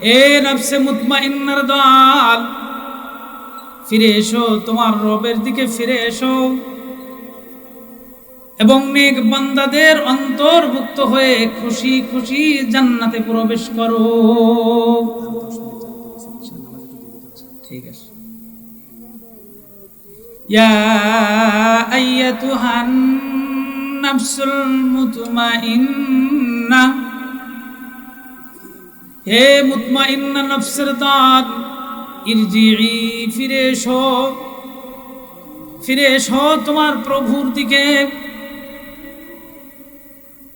এ নফসে মুতমা inner দল ফিরে এসো, তোমার রবের দিকে ফিরে এসো। এবং নেক বান্দাদের অন্তর্ভুক্ত হয়ে খুশি খুশি জান্নাতে প্রবেশ করো। ঠিক আছে। ইয়া আইয়াতুহান নাফসুল মুতমাইন্না। হে ফিরে ফিরে তোমার প্রভুর দিকে।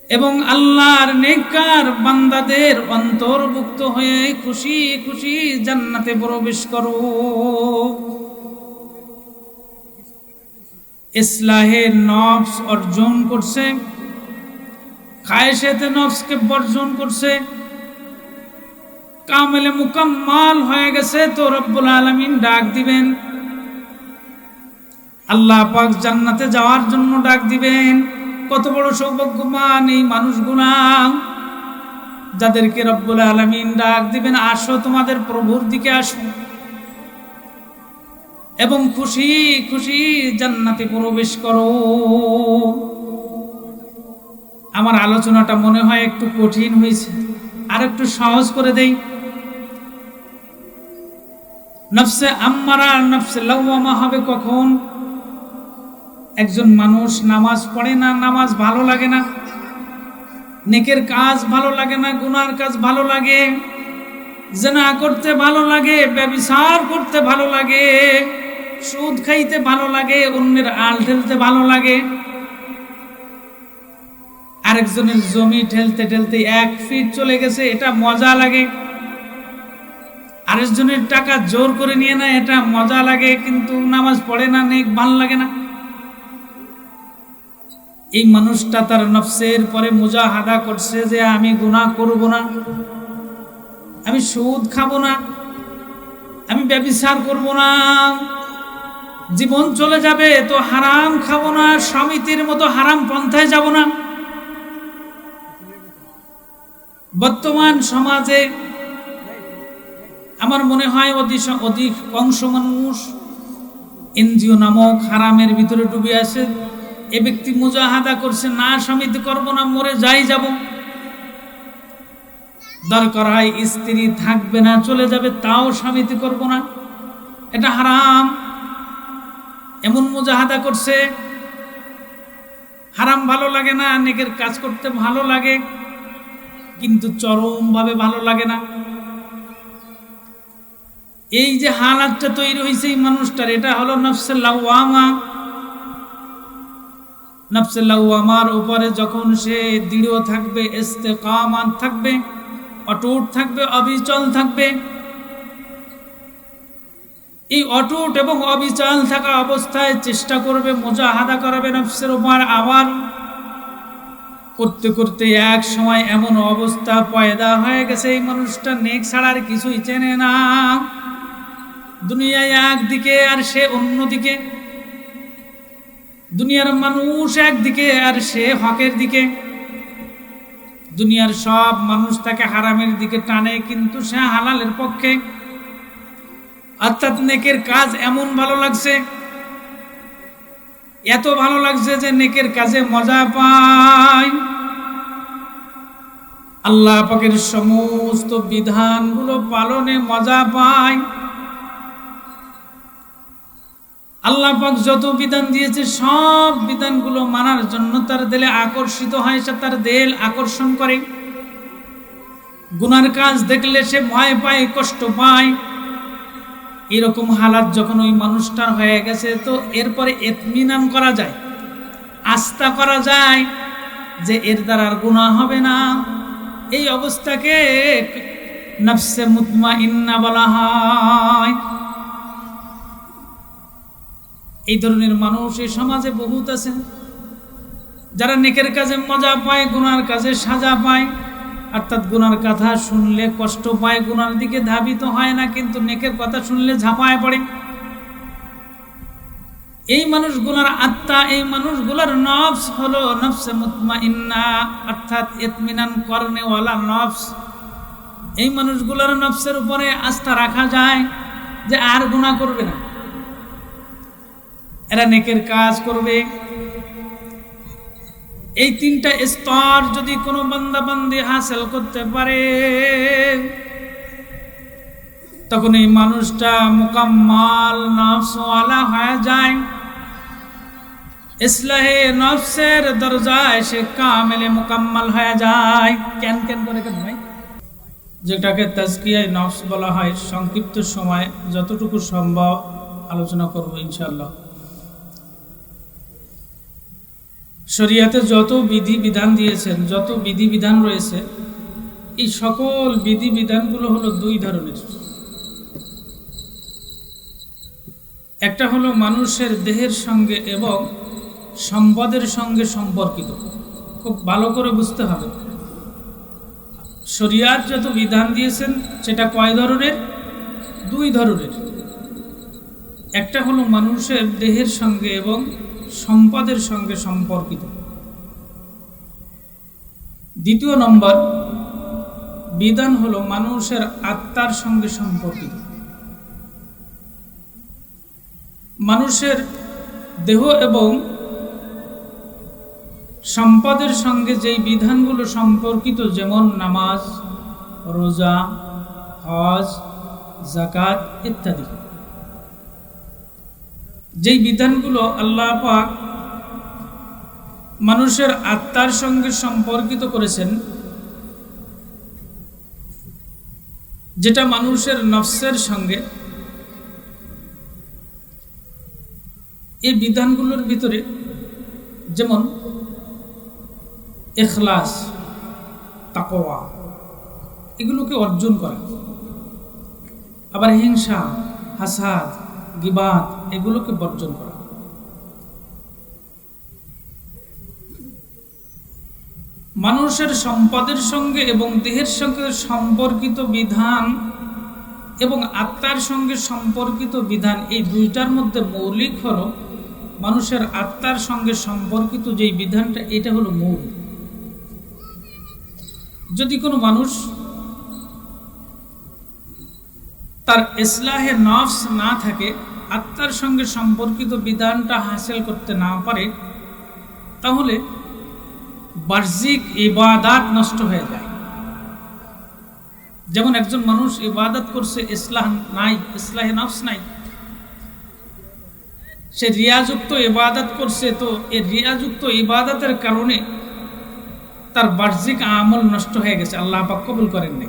এবং আল্লাহর নেককার বান্দাদের অন্তর্ভুক্ত হয়ে খুশি খুশি জান্নাতে প্রবেশ করো। ইসলাহের নফস অর্জন করছে খায়সেতে নফসকে বর্জন করছে। কামেলে মুকাম্মাল হয়ে গেছে, তো রব্বুল আলমিন ডাক দিবেন। আল্লাহ পাক জান্নাতে যাওয়ার জন্য ডাক দিবেন। কত বড় সৌভাগ্যবান এই মানুষগুলা। যাদেরকে রব্বুল আলমিন ডাক দিবেন, আসো তোমাদের প্রভুর দিকে আসো। এবং খুশি খুশি জান্নাতে প্রবেশ করো। আমার আলোচনাটা মনে হয় একটু কঠিন হয়েছে। আর একটু সহজ করে দেই। নফসে আম্মারা, নফসে লাউমা হবে কখন? একজন মানুষ নামাজ পড়ে না, নামাজ ভালো লাগে না? নেকের কাজ ভালো লাগে না, গুনার কাজ ভালো লাগে? জেনা করতে ভালো লাগে, ব্যবিচার করতে ভালো লাগে? সুদ খাইতে ভালো লাগে, অন্যের আল ঠেলতে ভালো লাগে? আরেকজনের জমি ঠেলতে ঠেলতে এক ফিট চলে গেছে, এটা মজা লাগে। আরেকজনের টাকা জোর করে নিয়ে না এটা মজা লাগে, কিন্তু নামাজ পড়ে না, নেক ভালো লাগে না। এই মানুষটা তার নফসের পরে মোজা মুজাহাদা করছে যে, আমি গুনাহ করব না, আমি সুদ খাব না, আমি ব্যবিচার করব না, জীবন চলে যাবে তো হারাম খাব না, সমিতির মতো হারাম পন্থায় যাব না। বর্তমান সমাজে আমার মনে হয় অধিক অধিক অংশ মানুষ এনজিও নামক হারামের ভিতরে ডুবে আছে। এ ব্যক্তি মুজাহাদা করছে, না সমিতি করব না, মরে যাই যাব। দরকার হয় স্ত্রী থাকবে না, চলে যাবে, তাও সমিতি করব না। এটা হারাম। এমন মুজাহাদা করছে, হারাম ভালো লাগে না, নেকের কাজ করতে ভালো লাগে, কিন্তু চরমভাবে ভালো লাগে না। এই যে হালাতটা তৈরি হয়েছে এই মানুষটার, এটা হলো নফসেল্লাওয়ামা নফসেল্লাওয়ামার উপরে যখন সে দৃঢ় থাকবে ইস্তেকামান থাকবে, অটুট থাকবে, অবিচল থাকবে, এই অটুট এবং অবিচল থাকা অবস্থায় চেষ্টা করবে, মোজাহাদা করাবে নফসের উপর, আবার করতে করতে এক সময় এমন অবস্থা পয়দা হয়ে গেছে এই মানুষটা, নেক ছাড়ার কিছুই চেনে না। দুনিয়ায় একদিকে আর সে অন্যদিকে। দুনিয়ার মানুষ একদিকে আর সে হকের দিকে। দুনিয়ার সব মানুষ তাকে হারামের দিকে টানে, কিন্তু সে হালালের পক্ষে। অর্থাৎ নেকের কাজ এমন ভালো লাগছে, এত ভালো লাগছে যে নেকের কাজে মজা পায়। আল্লাহ পাকের সমস্ত বিধানগুলো পালনে মজা পায়। আল্লাহ পাক যত বিধান দিয়েছে, সব বিধানগুলো মানার জন্য তার দিলে আকর্ষিত হয়, সে তার দেল আকর্ষণ করে। গুনার কাজ দেখলে সে ভয় পায়, কষ্ট পায়। এরকম হালাত যখন ওই মানুষটার হয়ে গেছে, তো এরপরে এতমিনান করা যায়, আস্থা করা যায় যে এর দ্বারা আর গুণা হবে না। এই অবস্থাকে নফসে মুতমা ইন্না বলা হয়। এই ধরনের মানুষ এই সমাজে বহুত আছে। যারা নেকের কাজে মজা পায়, গুনার কাজে সাজা পায়, অর্থাৎ গুনার কথা শুনলে কষ্ট পায়, গুনার দিকে ধাবিত হয় না, কিন্তু নেকের কথা শুনলে ঝাঁপায় পড়ে। এই মানুষগুলার আত্মা, এই মানুষগুলার নফস হলো নফসে মুতমা ইন্না অর্থাৎ এতমিনান করনেওয়ালা নফস। এই মানুষগুলোর নফসের উপরে আস্থা রাখা যায় যে আর গুণা করবে না। এরা নেকের কাজ করবে। এই তিনটা স্তর যদি কোনো বান্দা বান্দি হাসিল করতে পারে, তখন এই মানুষটা মোকাম্মাল নফসওয়ালা হয়ে যায়। ইসলাহে নফসের দরজায় সে কামেলে মোকাম্মাল হয়ে যায়। কেন কেন করে কেন ভাই? যেটাকে তাজকিয়ায় নফস বলা হয়, সংক্ষিপ্ত সময় যতটুকু সম্ভব আলোচনা করব ইনশাল্লাহ শরিয়াতে যত বিধি বিধান দিয়েছেন, যত বিধি বিধান রয়েছে, এই সকল বিধি বিধানগুলো হলো দুই ধরনের। একটা হলো মানুষের দেহের সঙ্গে এবং সম্পদের সঙ্গে সম্পর্কিত। খুব ভালো করে বুঝতে হবে। শরিয়াত যত বিধান দিয়েছেন, সেটা কয় ধরনের? দুই ধরনের। একটা হলো মানুষের দেহের সঙ্গে এবং সম্পদের সঙ্গে সম্পর্কিত। দ্বিতীয় নম্বর, বিধান হলো মানুষের আত্মার সঙ্গে সম্পর্কিত। মানুষের দেহ এবং সম্পদের সঙ্গে যেই বিধানগুলো সম্পর্কিত, যেমন নামাজ, রোজা, হজ জাকাত ইত্যাদি। যেই বিধানগুলো আল্লাহ পাক মানুষের আত্মার সঙ্গে সম্পর্কিত করেছেন, যেটা মানুষের নফসের সঙ্গে, এই বিধানগুলোর ভিতরে যেমন এখলাস তাকোয়া এগুলোকে অর্জন করা, আবার হিংসা, হাসাদ গিবাদ, এগুলোকে বর্জন করা। মানুষের সম্পদের সঙ্গে এবং দেহের সঙ্গে সম্পর্কিত বিধান এবং আত্মার সঙ্গে সম্পর্কিত বিধান এই দুইটার মধ্যে মৌলিক হলো মানুষের আত্মার সঙ্গে সম্পর্কিত যেই বিধানটা, এটা হলো মূল। যদি কোনো মানুষ তার ইসলাহে নফস না থাকে আত্মার সঙ্গে সম্পর্কিত বিধানটা হাসিল করতে না পারে, তাহলে বাহ্যিক ইবাদাত নষ্ট হয়ে যায়। যেমন একজন মানুষ ইবাদত করছে, ইসলাহ নাই, ইসলাহে নফস নাই, সে রিয়াযুক্ত ইবাদত করছে, তো এই রিয়াযুক্ত ইবাদতের কারণে তার বাহ্যিক আমল নষ্ট হয়ে গেছে। আল্লাহ পাক কবুল করেননি।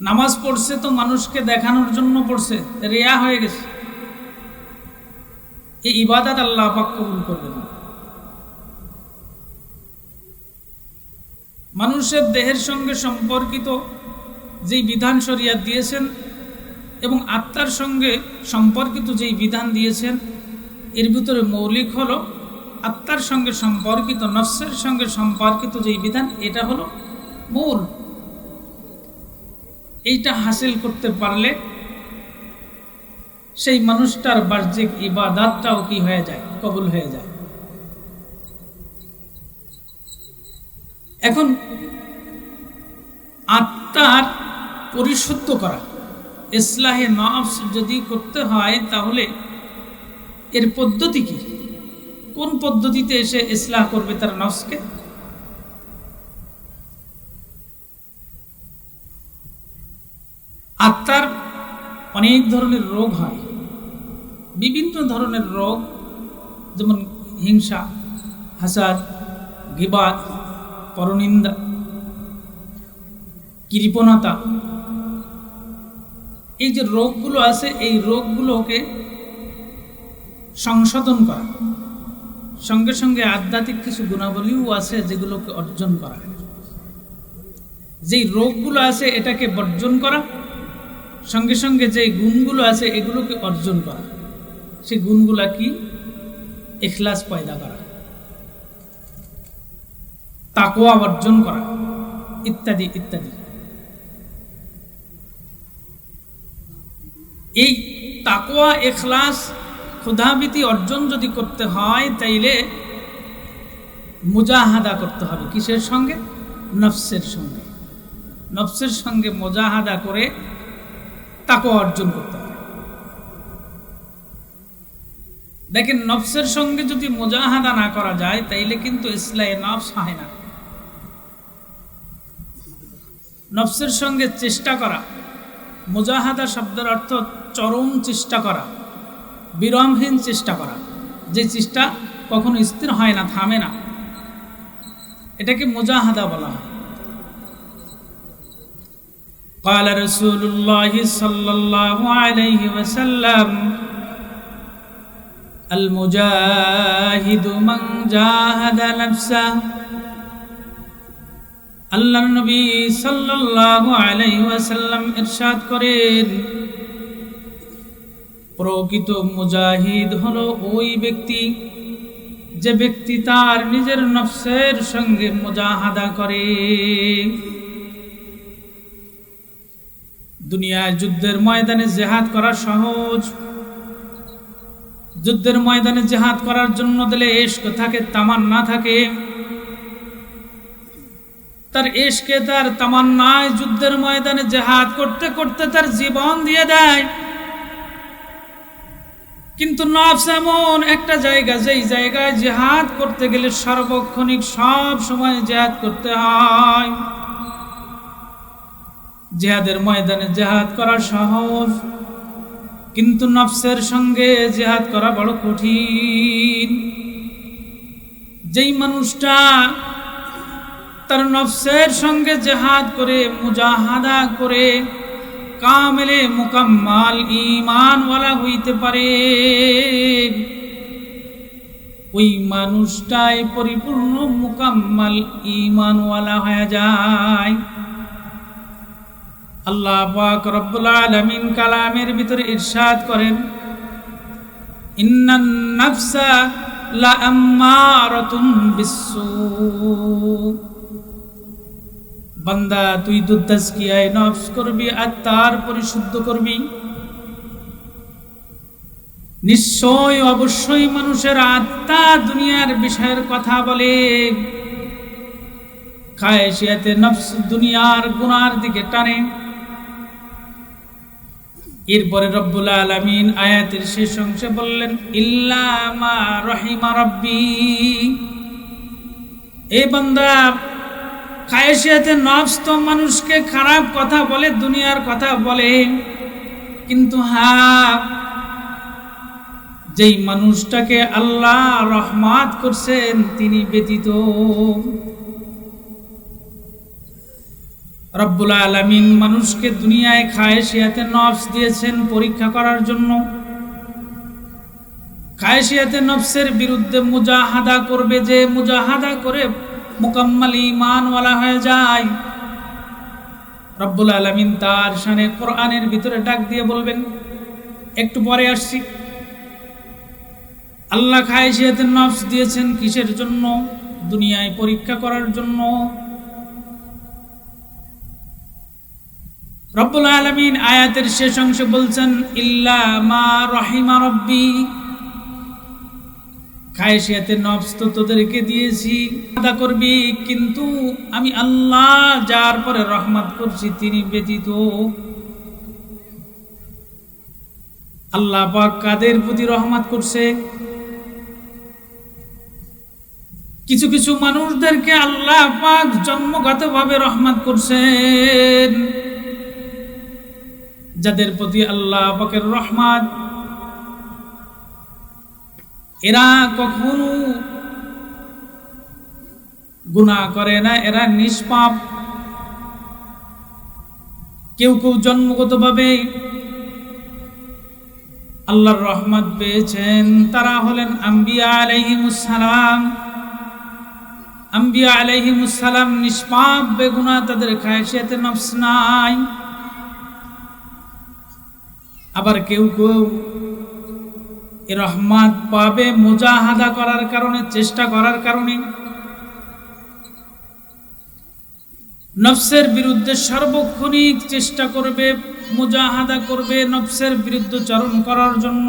নামাজ পড়ছে তো মানুষকে দেখানোর জন্য পড়ছে রেয়া হয়ে গেছে। এই ইবাদাত আল্লাহ পাক কবুল করবেন মানুষের দেহের সঙ্গে সম্পর্কিত যেই বিধান শরিয়াত দিয়েছেন এবং আত্মার সঙ্গে সম্পর্কিত যেই বিধান দিয়েছেন, এর ভিতরে মৌলিক হলো আত্মার সঙ্গে সম্পর্কিত, নফসের সঙ্গে সম্পর্কিত যেই বিধান, এটা হলো মূল। এইটা হাসিল করতে পারলে সেই মানুষটার বাহ্যিক ইবাদাতটাও কি হয়ে যায়? কবুল হয়ে যায়। এখন আত্মার পরিশুদ্ধ করা, ইসলাহে নফস যদি করতে হয় তাহলে এর পদ্ধতি কি? কোন পদ্ধতিতে এসে ইসলাহ করবে তার নফসকে? আত্মার অনেক ধরনের রোগ হয়। বিভিন্ন ধরনের রোগ, যেমন হিংসা, হাসাদ, গিবাদ, পরনিন্দা, কৃপণতা। এই যে রোগগুলো আছে, এই রোগগুলোকে সংশোধন করা। সঙ্গে সঙ্গে আধ্যাত্মিক কিছু গুণাবলীও আছে যেগুলোকে অর্জন করা। যেই রোগগুলো আছে, এটাকে বর্জন করা। সঙ্গে সঙ্গে যে গুণগুলো আছে এগুলোকে অর্জন করা। সেই গুণগুলা কি? এখলাস পয়দা করা। তাকোয়া অর্জন করা। ইত্যাদি ইত্যাদি। এই তাকোয়া এখলাস ক্ষুধাবৃতি অর্জন যদি করতে হয়, তাইলে মুজাহাদা করতে হবে। কিসের সঙ্গে? নফসের সঙ্গে। নফসের সঙ্গে মোজাহাদা করে তাকে অর্জন করতে হবে। দেখেন, নফসের সঙ্গে যদি মোজাহাদা না করা যায়, তাইলে কিন্তু ইসলাই নফস হয় না। নফসের সঙ্গে চেষ্টা করা, মোজাহাদা শব্দের অর্থ চরম চেষ্টা করা, বিরমহীন চেষ্টা করা। যে চেষ্টা কখনো স্থির হয় না, থামে না। এটাকে মোজাহাদা বলা হয়। قال رسول الله صلى الله عليه وسلم المجاهد من جاهد نفسه আল্লাহ নবী সাল্লাল্লাহু আলাইহি ওয়াসাল্লাম ইরশাদ করেন প্রকৃত মুজাহিদ হলো ওই ব্যক্তি যে ব্যক্তি তার নিজের নফসের সঙ্গে মুজাহাদা করে দুনিয়ায় যুদ্ধের ময়দানে জেহাদ করা সহজ। যুদ্ধের ময়দানে জেহাদ করার জন্য দিলে এশক থাকে তামান না থাকে। তার এশকে তার তামান্নায় যুদ্ধের ময়দানে জেহাদ করতে করতে তার জীবন দিয়ে দেয়। কিন্তু নফস এমন একটা জায়গা, যেই জায়গায় জেহাদ করতে গেলে সার্বক্ষণিক সব সময় জেহাদ করতে হয়। জেহাদের ময়দানে জেহাদ করা সহজ কিন্তু নফসের সঙ্গে জেহাদ করা বড় কঠিন। যেই মানুষটা তার নফসের সঙ্গে জেহাদ করে, মুজাহাদা করে, কামেলে মুকাম্মাল ইমানওয়ালা হইতে পারে। ওই মানুষটাই পরিপূর্ণ মুকাম্মাল ইমানওয়ালা হয়ে যায়। আল্লাহ পাক রব্বুল আলামিন কালামের ভিতরে ইরশাদ করেন, ইন্নান নাফসা লা আম্মারাতুন বিসসু। বান্দা, তুই দুদ্দাসকিয়ায় নফস করবি আর তার পরিশুদ্ধ করবি। নিশ্চয় অবশ্যই মানুষের আত্মা দুনিয়ার বিষয়ের কথা বলে। খায়সিয়াতে নফস দুনিয়ার গুনার দিকে টানে। এরপরে রব্বুল আলমিন আয়াতের শেষ অংশে বললেন ইল্লামা রহিমা রব্বি। এই বান্দা খায়সিয়াতে নফস তো মানুষকে খারাপ কথা বলে, দুনিয়ার কথা বলে। কিন্তু হা যেই মানুষটাকে আল্লাহ রহমাত করছেন, তিনি ব্যতীত রব্বুল আলমিন মানুষকে দুনিয়ায় খায়সিয়াতে নফস দিয়েছেন পরীক্ষা করার জন্য। খায়সিয়াতে নফসের বিরুদ্ধে মুজাহাদা করবে যে মুজাহাদা করে মোকাম্মাল ইমানওয়ালা হয়ে যায়। রব্বুল আলমিন তার সানে কোরআনের ভিতরে ডাক দিয়ে বলবেন, একটু পরে আসছি। আল্লাহ খায়সিয়াতে নফস দিয়েছেন কিসের জন্য? দুনিয়ায় পরীক্ষা করার জন্য। রব্বুল আলমিন আয়াতের শেষ অংশে বলছেন, ইল্লা মা রহিমা রব্বি। খায়সিয়াতে নফস তো তোদেরকে দিয়েছি, আদা করবি, কিন্তু আমি আল্লাহ, যার পরে রহমত করছি, তিনি ব্যতীত আল্লাহ পাক কাদের প্রতি রহমত করছে? কিছু কিছু মানুষদেরকে আল্লাহ পাক জন্মগতভাবে রহমত করছেন। যাদের প্রতি আল্লাহ পাকের রহমান এরা কখনো গুণা করে না, এরা নিষ্পাপ। কেউ কেউ জন্মগতভাবে আল্লাহর রহমত পেয়েছেন। তারা হলেন আম্বিয়া আলাইহিমুসালাম আম্বিয়া আলাইহিমুসালাম নিষ্পাপ বেগুনা তাদের খায়সিয়াতে নফস নাই। আবার কেউ কেউ এ রহমাত পাবে মুজাহাদা করার কারণে, চেষ্টা করার কারণে। নফসের বিরুদ্ধে সার্বক্ষণিক চেষ্টা করবে, মুজাহাদা করবে নফসের বিরুদ্ধে চরণ করার জন্য।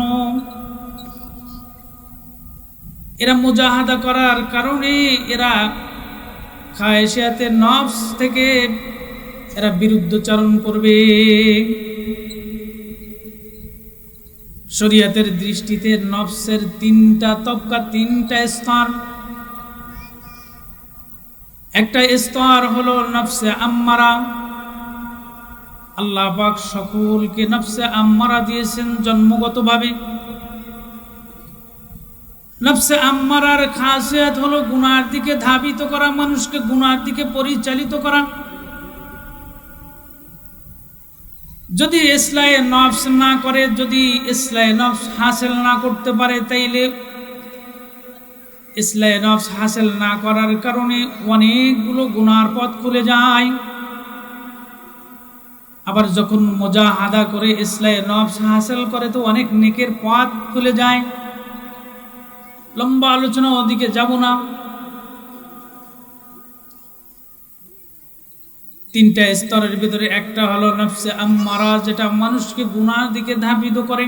এরা মুজাহাদা করার কারণে এরা খায়সিয়াতে নফস থেকে এরা বিরুদ্ধ বিরুদ্ধচারণ করবে। শরিয়াতের দৃষ্টিতে নফসের তিনটা তবকা, তিনটা স্তর। একটা স্তর হলো নফসে আম্মারা। আল্লাহ পাক সকলকে নফসে আম্মারা দিয়েছেন জন্মগতভাবে। নফসে আম্মারার খাসিয়াত হলো গুনার দিকে ধাবিত করা, মানুষকে গুনার দিকে পরিচালিত করা। যদি ইসলায়ে নফস না করে, যদি ইসলায়ে নফস হাসিল না করতে পারে, তাইলে ইসলায়ে নফস হাসিল না করার কারণে অনেকগুলো গুনার পথ খুলে যায়। আবার যখন মোজাহাদা করে ইসলায়ে নফস হাসিল করে, তো অনেক নেকের পথ খুলে যায়। লম্বা আলোচনা ওদিকে যাব না। তিনটা স্তরের ভিতরে একটা হলো নফসে আম্মারা, যেটা মানুষকে গুনার দিকে ধাবিত করে।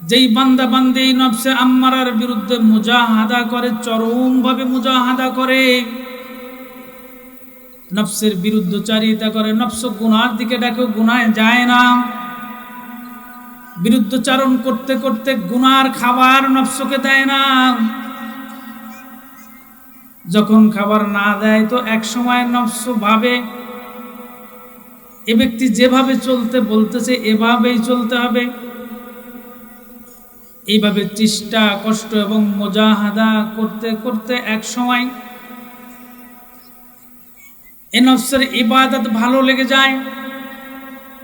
যেই বান্দা বান্দে এই নফসে আম্মারার বিরুদ্ধে মুজাহাদা করে, চরমভাবে মুজাহাদা করে, নফসের বিরুদ্ধচারিতা করে, নফস গুনার দিকে ডাকে, গুনায় যায় না। বিরুদ্ধচারণ করতে করতে গুনার খাবার নফসকে দেয় না। যখন খাবার না দেয়, তো এক সময় নফস ভাবে, এ ব্যক্তি যেভাবে চলতে বলতেছে, এভাবেই চলতে হবে। এইভাবে চেষ্টা, কষ্ট এবং মোজাহাদা করতে করতে এক সময় এ নফসের ইবাদত ভালো লেগে যায়,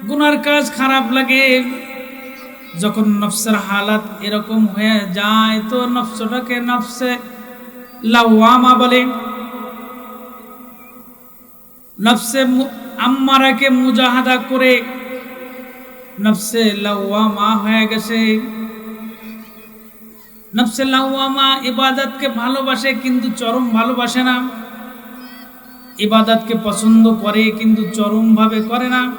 গুনার কাজ খারাপ লাগে। যখন নফসের হালাত এরকম হয়ে যায়, তো নফসটাকে নফসে লাওয়ামা বলে। নফসে আম্মারাকে মুজাহাদা করে নফসে লাওয়ামা হয়ে গেছে। নফসে লাওয়ামা ইবাদতকে ভালোবাসে কিন্তু চরম ভালোবাসে না। ইবাদতকে পছন্দ করে কিন্তু চরমভাবে করে না।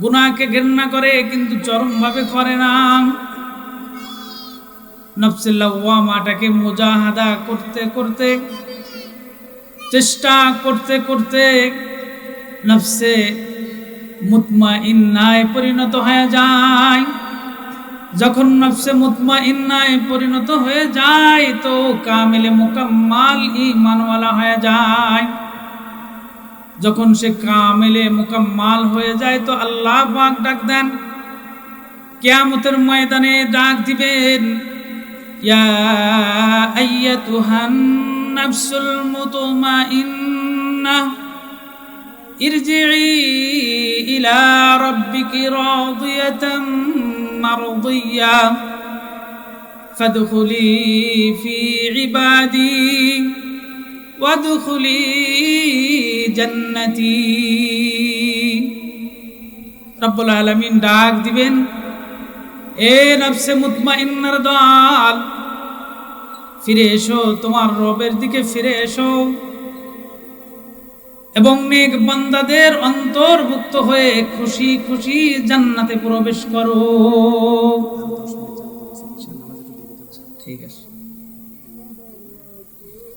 গুনাহকে ঘৃণা করে কিন্তু চরমভাবে করে না। নফসে লাওয়ামাটাকে মুজাহাদা করতে করতে, চেষ্টা করতে করতে নফসে মুতমা ইন্নায় পরিণত হয়ে যায়। যখন নফসে মুতমা ইন্নায় পরিণত হয়ে যায়, তো কামিলে মুকাম্মাল ইমানওয়ালা হয়ে যায়। যখন সে কামিলে মুকাম্মাল হয়ে যায়, তো আল্লাহ পাক ডাক দেন, কিয়ামতের ময়দানে ডাক দিবেন। ইয়া আইয়াতুহান নাফসুল মুতমাইন্নাহ ارجعي إلى ربك راضية مرضية فادخلي في عبادي وادخلي جنتي رب العالمين ডাক দিবেন এ নফসে মুতমাইন্নার দল ফিরে এসো, তোমার রবের দিকে ফিরে এসো। এবং নেক বান্দাদের অন্তর্ভুক্ত হয়ে খুশি খুশি জান্নাতে প্রবেশ করো। ঠিক আছে।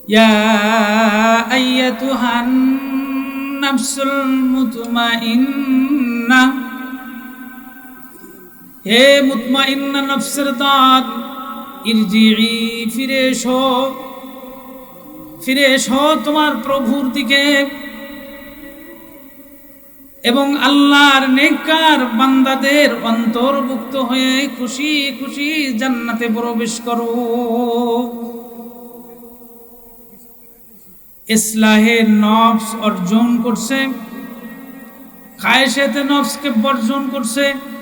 ইয়া আইয়াতুহান নাফসুল মুতমাইন্না। হে ফিরে এসো। ফিরে এসো তোমার প্রভুর দিকে। এবং আল্লাহর নেককার বান্দাদের অন্তর্ভুক্ত হয়ে খুশি খুশি জান্নাতে প্রবেশ করো। ইসলাহের নফস অর্জন করছে খায়সেতে নফসকে বর্জন করছে।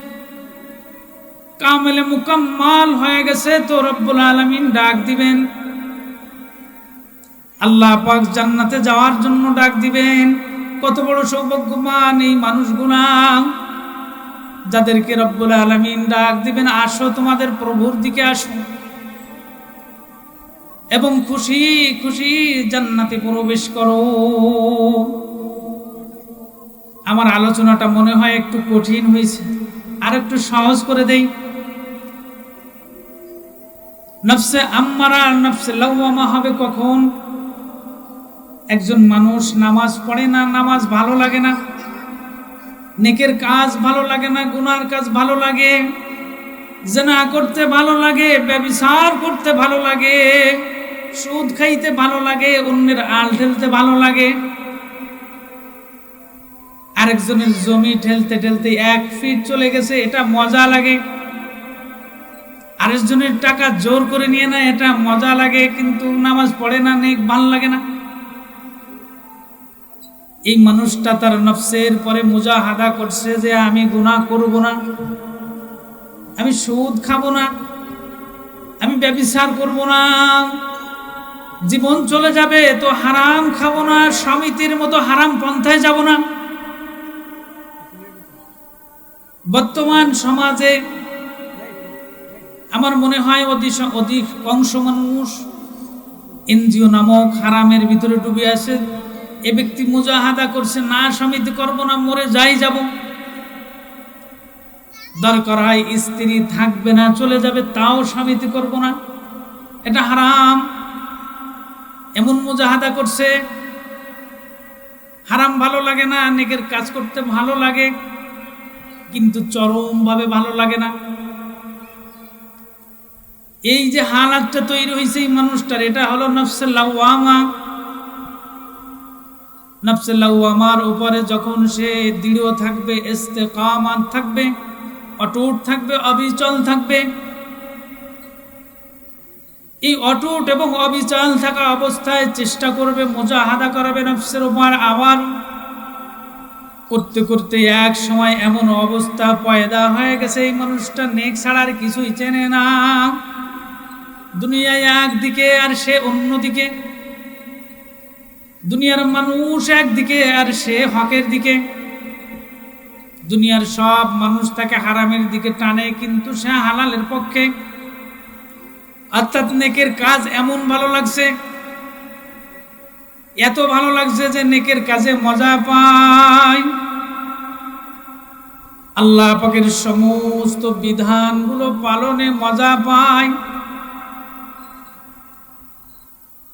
কামেলে মুকাম্মাল হয়ে গেছে, তো রব্বুল আলমিন ডাক দিবেন। আল্লাহ পাক জান্নাতে যাওয়ার জন্য ডাক দিবেন। কত বড় সৌভাগ্যবান এই মানুষগুলা। যাদেরকে রব্বুল আলমিন ডাক দিবেন, আসো তোমাদের প্রভুর দিকে আসো। এবং খুশি খুশি জান্নাতে প্রবেশ করো। আমার আলোচনাটা মনে হয় একটু কঠিন হয়েছে। আর একটু সহজ করে দেই। নফসে আম্মারা, নফসে লাউমা হবে কখন? একজন মানুষ নামাজ পড়ে না, নামাজ ভালো লাগে না? নেকের কাজ ভালো লাগে না, গুনার কাজ ভালো লাগে? জেনা করতে ভালো লাগে, ব্যবিচার করতে ভালো লাগে? সুদ খাইতে ভালো লাগে, অন্যের আল ঠেলতে ভালো লাগে? আরেকজনের জমি ঠেলতে ঠেলতে এক ফিট চলে গেছে, এটা মজা লাগে। আরেকজনের টাকা জোর করে নিয়ে না এটা মজা লাগে, কিন্তু নামাজ পড়ে না, নেক ভালো লাগে না। এই মানুষটা তার নফসের পরে মোজা মুজাহাদা করছে যে, আমি গুনাহ করব না, আমি সুদ খাব না, আমি ব্যবিচার করব না, জীবন চলে যাবে, তো হারাম খাব না, সমিতির মতো হারাম পন্থায় যাব না। বর্তমান সমাজে আমার মনে হয় অধিক অধিক অংশ মানুষ এনজিও নামক হারামের ভিতরে ডুবে আছে। এ ব্যক্তি মুজাহাদা করছে, না সমিতি করব না, মরে যাই যাব। দরকার হয় স্ত্রী থাকবে না, চলে যাবে, তাও সমিতি করব না। এটা হারাম। এমন মুজাহাদা করছে, হারাম ভালো লাগে না, নেকের কাজ করতে ভালো লাগে, কিন্তু চরমভাবে ভালো লাগে না। এই যে হালাতটা তৈরি হয়েছে এই মানুষটার, এটা হলো নফসেল্লাওয়ামা নফসেল্লাওয়ামার উপরে যখন সে দৃঢ় থাকবে ইস্তেকামান থাকবে, অটুট থাকবে, অবিচল থাকবে, এই অটুট এবং অবিচল থাকা অবস্থায় চেষ্টা করবে, মোজাহাদা করাবে নফসের উপর, আবার করতে করতে এক সময় এমন অবস্থা পয়দা হয়ে গেছে এই মানুষটা, নেক ছাড়ার কিছুই চেনে না। দুনিয়ায় একদিকে আর সে অন্যদিকে। দুনিয়ার মানুষ একদিকে আর সে হকের দিকে। দুনিয়ার সব মানুষ তাকে হারামের দিকে টানে, কিন্তু সে হালালের পক্ষে। অর্থাৎ নেকের কাজ এমন ভালো লাগছে, এত ভালো লাগছে যে নেকের কাজে মজা পায়। আল্লাহ পাকের সমস্ত বিধানগুলো পালনে মজা পায়।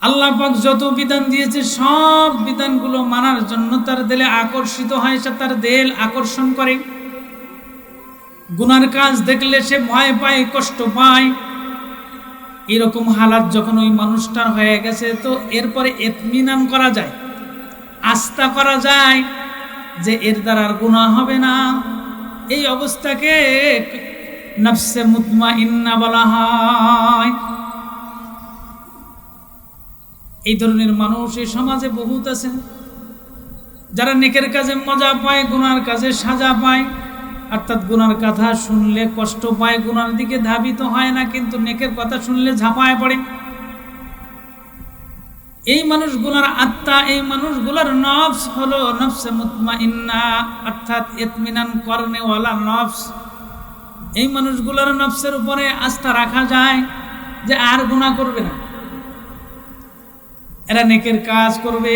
আল্লাহ পাক যত বিধান দিয়েছে, সব বিধানগুলো মানার জন্য তার দিলে আকর্ষিত হয়, সে তার দেল আকর্ষণ করে। গুনার কাজ দেখলে সে ভয় পায়, কষ্ট পায়। এরকম হালাত যখন ওই মানুষটার হয়ে গেছে, তো এরপরে এতমিনান করা যায়, আস্থা করা যায় যে এর দ্বারা আর গুণা হবে না। এই অবস্থাকে নফসে মুতমা ইন্না বলা হয়। এই ধরনের মানুষ এই সমাজে বহুত আছে। যারা নেকের কাজে মজা পায়, গুনার কাজে সাজা পায়, অর্থাৎ গুনার কথা শুনলে কষ্ট পায়, গুনার দিকে ধাবিত হয় না, কিন্তু নেকের কথা শুনলে ঝাঁপায় পড়ে। এই মানুষগুলার আত্মা, এই মানুষগুলার নফস হলো নফসে মুতমা ইন্না অর্থাৎ এতমিনান করনেওয়ালা নফস। এই মানুষগুলার নফসের উপরে আস্থা রাখা যায় যে আর গুণা করবে না। এরা নেকের কাজ করবে।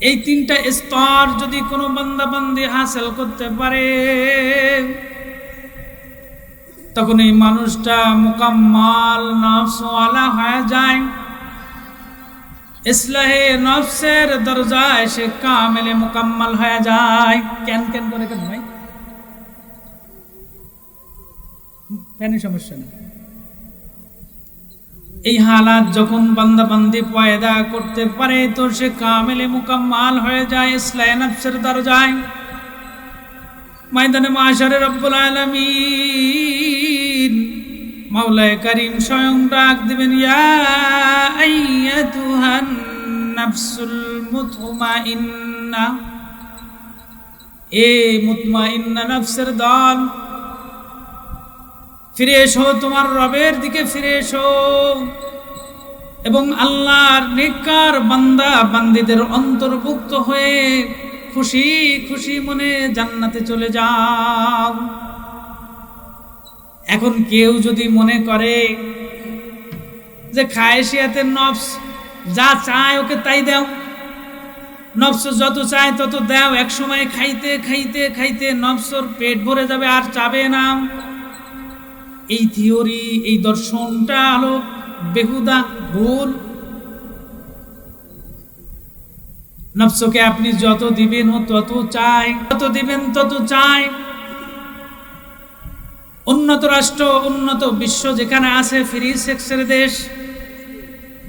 এই তিনটা স্তর যদি কোনো বান্দাবান্দি হাসিল করতে পারে, তখন এই মানুষটা মোকাম্মাল নফসওয়ালা হয়ে যায়। ইসলাহে নফসের দরজায় সে কামেলে মোকাম্মাল হয়ে যায়। কেন কেন করে কেন ভাই? সমস্যা না। এই হালাত যখন বান্দা বান্দি পয়দা করতে পারে, তো সে কামেলে মুকাম্মাল হয়ে যায় ইসলাম নফসের দরজায়। ময়দানে মাশারে রব্বুল আলামিন মাওলায় করিম স্বয়ং ডাক দিবেন, ইয়া আইয়াতুহান নাফসুল মুতমাইন্না। এ মুতমাইন্না নফসের দল ফিরে এসো, তোমার রবের দিকে ফিরে এসো। এবং আল্লাহর নেককার বান্দা, বান্দিদের অন্তর্ভুক্ত হয়ে খুশি খুশি মনে জান্নাতে চলে যাও। এখন কেউ যদি মনে করে যে খায়সিয়াতে নফস যা চায় ওকে তাই দাও। নফস যত চায় তত দাও। এক সময় খাইতে খাইতে খাইতে নফসর পেট ভরে যাবে আর চাবে না। এই থিওরি, এই দর্শনটা হলো বেহুদা, ভুল। নফসকে আপনি যত দিবেন, ও তত চাই তত দিবেন, তত চাই উন্নত রাষ্ট্র, উন্নত বিশ্ব যেখানে আছে, ফ্রি সেক্সের দেশ।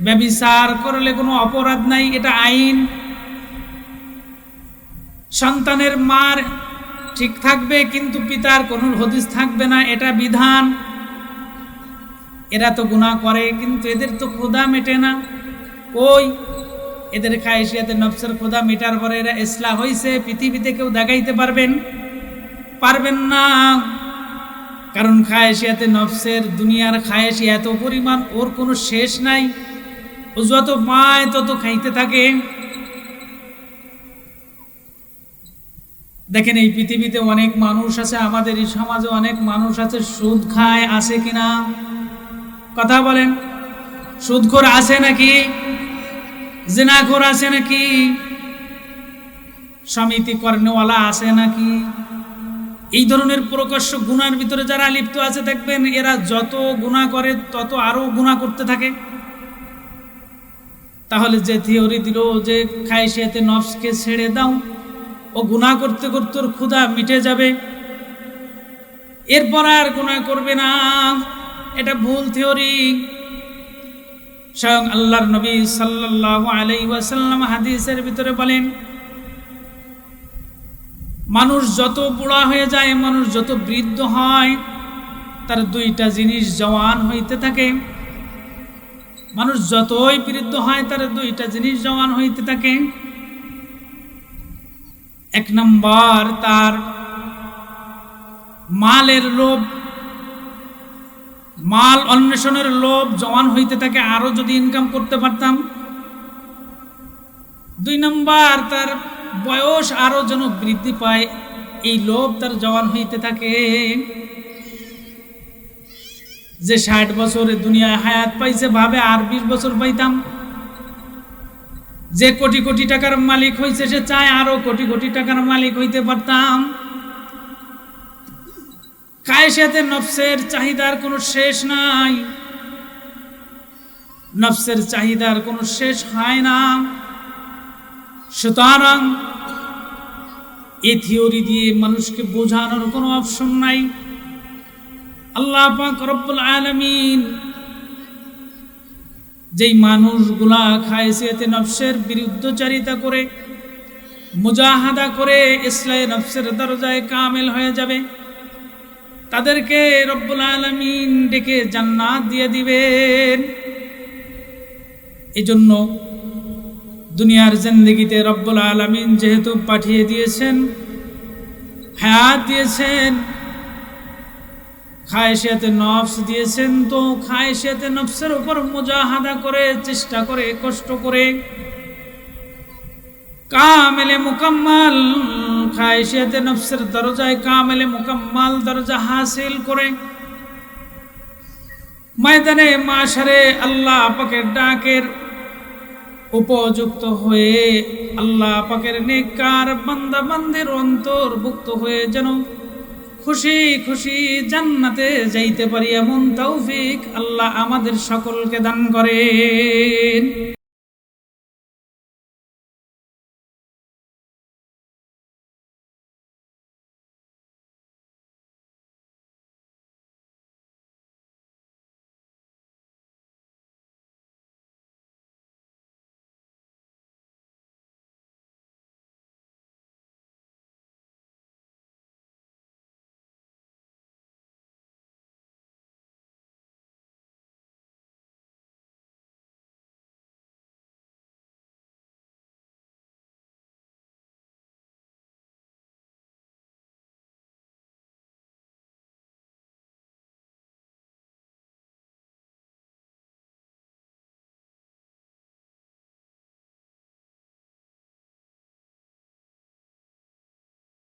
ব্যবিচার করলে কোনো অপরাধ নাই, এটা আইন। সন্তানের মার ঠিক থাকবে, কিন্তু পিতার কোনো হদিস থাকবে না, এটা বিধান। এরা তো গুণা করে, কিন্তু এদের তো ক্ষুধা মেটে না। ওই এদের খায়সিয়াতে নফসের ক্ষুধা মেটার পরে এরা ইসলাম হয়েছে পৃথিবীতে কেউ দেখাইতে পারবেন? পারবেন না। কারণ খায়েশিয়াতে নফসের দুনিয়ার খায়েশি এত পরিমাণ, ওর কোনো শেষ নাই। ও যত পায় তত খাইতে থাকে। দেখেন, এই পৃথিবীতে অনেক মানুষ আছে, আমাদের এই সমাজে অনেক মানুষ আছে, সুদ খায়, আছে কিনা? কথা বলেন, সুদখোর আছে নাকি? জেনাখোর আছে নাকি? সমিতি কর্ণওয়ালা আছে নাকি? এই ধরনের প্রকাশ্য গুণার ভিতরে যারা লিপ্ত আছে, দেখবেন এরা যত গুণা করে, তত আরও গুণা করতে থাকে। তাহলে যে থিওরি দিল যে খাইশিয়াতে নফসকে ছেড়ে দাও, ও গুণা করতে করতে ওর ক্ষুধা মিটে যাবে। এরপর আর গুণা করবে না। এটা ভুল থিওরি। স্বয়ং আল্লাহর নবী সাল্লাল্লাহু আলাইহি ওয়াসাল্লাম হাদিসের ভিতরে বলেন, মানুষ যত বুড়া হয়ে যায়, মানুষ যত বৃদ্ধ হয়, তার দুইটা জিনিস জওয়ান হইতে থাকে। মানুষ যতই বৃদ্ধ হয়, তার দুইটা জিনিস জওয়ান হইতে থাকে। এক নম্বর তার মালের লোভ মাল অন্বেষণের লোভ জওয়ান হইতে থাকে আরও যদি ইনকাম করতে পারতাম। দুই নম্বর, তার বয়স আরও যেন বৃদ্ধি পায়, এই লোভ তার জওয়ান হইতে থাকে। যে ষাট বছরে দুনিয়ায় হায়াত পাইছে, ভাবে আর বিশ বছর পাইতাম। যে কোটি কোটি টাকার মালিক হইছে, সে চায় আরও কোটি কোটি টাকার মালিক হইতে পারতাম। কায়সাতে নফসের চাহিদার কোনো শেষ নাই। নফসের চাহিদার কোনো শেষ হয় না। সুতরাং এ থিওরি দিয়ে মানুষকে বোঝানোর কোনো অপশন নাই। আল্লাহ পাক রব্বুল আলামিন যেই মানুষগুলা খায়সিয়াতে নফসের বিরুদ্ধচারিতা করে, মুজাহাদা করে, ইসলামে নফসের দরজায় কামেল হয়ে যাবে। তাদেরকে রব্বুল আলামিন ডেকে জান্নাত দিয়ে দিবেন। এজন্য দুনিয়ার জিন্দগিতে রব্বুল আলমিন যেহেতু পাঠিয়ে দিয়েছেন, হায়াত দিয়েছেন খায়সিয়াতে নফস দিয়েছেন, তো খায়সিয়াতে নফসের উপর মুজাহাদা করে, চেষ্টা করে, কষ্ট করে কামেলে মুকাম্মাল খায়সিয়াতে নফসের দরজায় কামেলে মুকাম্মাল দরজা হাসিল করে। ময়দানে মাসারে আল্লাহ পাকের ডাকের উপযুক্ত হয়ে আল্লাহ পাকের নেকার বান্দা বান্দের অন্তর্ভুক্ত হয়ে যেন খুশি খুশি জান্নাতে যাইতে পারি এমন তৌফিক আল্লাহ আমাদের সকলকে দান করেন।